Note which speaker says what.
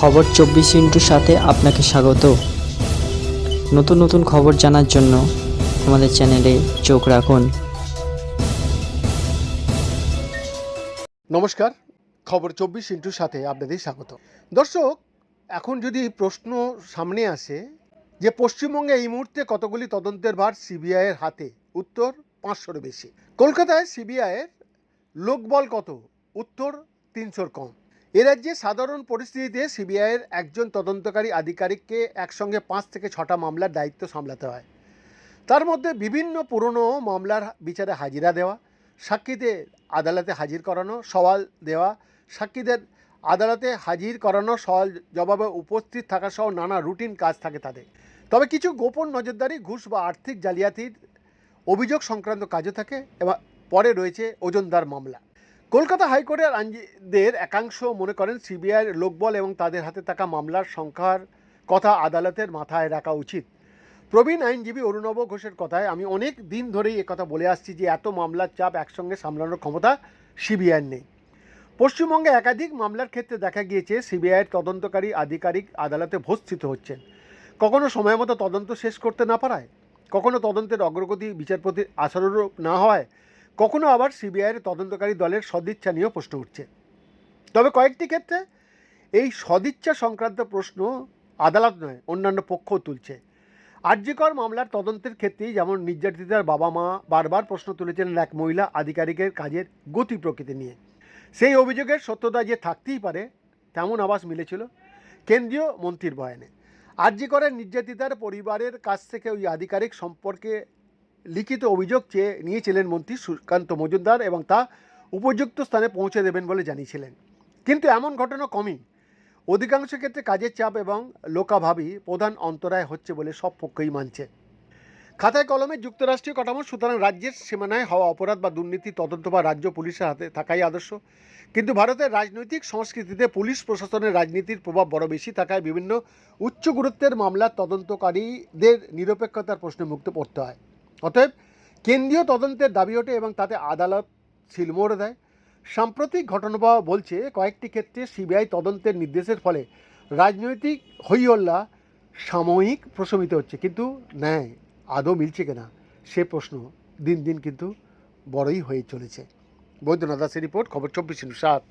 Speaker 1: খবর চব্বিশ ইন্টুর সাথে আপনাকে স্বাগত। নতুন নতুন খবর জানার জন্য আমাদের চ্যানেলে চোখ রাখুন।
Speaker 2: নমস্কার, খবর চব্বিশ ইন্টুর সাথে আপনাদের স্বাগত। দর্শক, এখন যদি প্রশ্ন সামনে আসে যে পশ্চিমবঙ্গে এই মুহূর্তে কতগুলি তদন্তের ভার সিবিআইয়ের হাতে? উত্তর পাঁচশোর বেশি। কলকাতায় সিবিআইয়ের লোকবল কত? উত্তর তিনশোর কম। রাজ্যে সাধারণ পরিস্থিতিতে সিবিআইয়ের একজন তদন্তকারী আধিকারিককে একসঙ্গে পাঁচ থেকে ছটা মামলার দায়িত্ব সামলাতে হয়। তার মধ্যে বিভিন্ন পুরনো মামলার বিচারে হাজিরা দেওয়া, সাক্ষীদের আদালতে হাজির করানো, সওয়াল দেওয়া, সাক্ষীদের আদালতে হাজির করানো, সওয়াল জবাবে উপস্থিত থাকা সহ নানা রুটিন কাজ থাকে তাদের। তবে কিছু গোপন নজরদারি, ঘুষ বা আর্থিক জালিয়াতির অভিযোগ সংক্রান্ত কাজও থাকে এবং পরে রয়েছে ওজনদার মামলা। কলকাতা হাইকোর্টের আইনজীবীদের একাংশ মনে করেন সিবিআইয়ের লোকবল এবং তাদের হাতে থাকা মামলার সংখ্যার কথা আদালতের মাথায় রাখা উচিত। প্রবীণ আইনজীবী অরুণব ঘোষের কথায়, আমি অনেক দিন ধরেই কথা বলে আসছি যে এত মামলার চাপ একসঙ্গে সামলানোর ক্ষমতা সিবিআইয়ের নেই। পশ্চিমবঙ্গে একাধিক মামলার ক্ষেত্রে দেখা গিয়েছে, সিবিআইয়ের তদন্তকারী আধিকারিক আদালতে ভর্ষিত হচ্ছেন। কখনো সময় মতো তদন্ত শেষ করতে না পারায়, কখনো তদন্তের অগ্রগতি বিচারপতির আশানুরূপ না হওয়ায় কখনো আবার সিবিআইয়ের তদন্তকারী দলের সদিচ্ছা নিয়েও প্রশ্ন উঠছে। তবে কয়েকটি ক্ষেত্রে এই সদিচ্ছা সংক্রান্ত প্রশ্ন আদালত নয়, অন্যান্য পক্ষও তুলছে। আর্যিকর মামলার তদন্তের ক্ষেত্রেই যেমন নির্যাতিতার বাবা মা বারবার প্রশ্ন তুলেছিলেন এক মহিলা আধিকারিকের কাজের গতি প্রকৃতি নিয়ে। সেই অভিযোগের সত্যতা যে থাকতেই পারে, তেমন আবাস মিলেছিল কেন্দ্রীয় মন্ত্রীর বয়ানে। আর্যিকরের নির্যাতিতার পরিবারের কাছ থেকে ওই আধিকারিক সম্পর্কে লিখিত অভিযোগ চেয়ে নিয়েছিলেন মন্ত্রী সুকান্ত মজুমদার এবং তা উপযুক্ত স্থানে পৌঁছে দেবেন বলে জানিয়েছিলেন। কিন্তু এমন ঘটনা কমই। অধিকাংশ ক্ষেত্রে কাজের চাপ এবং লোকাভাবই প্রধান অন্তরায় হচ্ছে বলে সব পক্ষই মানছে। খাতায় কলমে যুক্তরাষ্ট্রীয় কাঠামো, সুতরাং রাজ্যের সীমানায় হওয়া অপরাধ বা দুর্নীতি তদন্ত বা রাজ্য পুলিশের হাতে থাকাই আদর্শ। কিন্তু ভারতের রাজনৈতিক সংস্কৃতিতে পুলিশ প্রশাসনের রাজনীতির প্রভাব বড় বেশি থাকায় বিভিন্ন উচ্চ গুরুত্বের মামলার তদন্তকারীদের নিরপেক্ষতার প্রশ্নে মুক্ত পড়তে হয়। অতএব কেন্দ্রীয় তদন্তের দাবি ওঠে এবং তাতে আদালত সিলমোড় দেয়। সাম্প্রতিক ঘটনাপ্রবাহ বলছে, কয়েকটি ক্ষেত্রে সিবিআই তদন্তের নির্দেশের ফলে রাজনৈতিক হইহল্লা সাময়িক প্রশমিত হচ্ছে, কিন্তু ন্যায় আদৌ মিলছে কিনা সে প্রশ্ন দিন দিন কিন্তু বড়ই হয়ে চলেছে। বৈদ্যনাথ দাসের রিপোর্ট, খবর চব্বিশ সাত।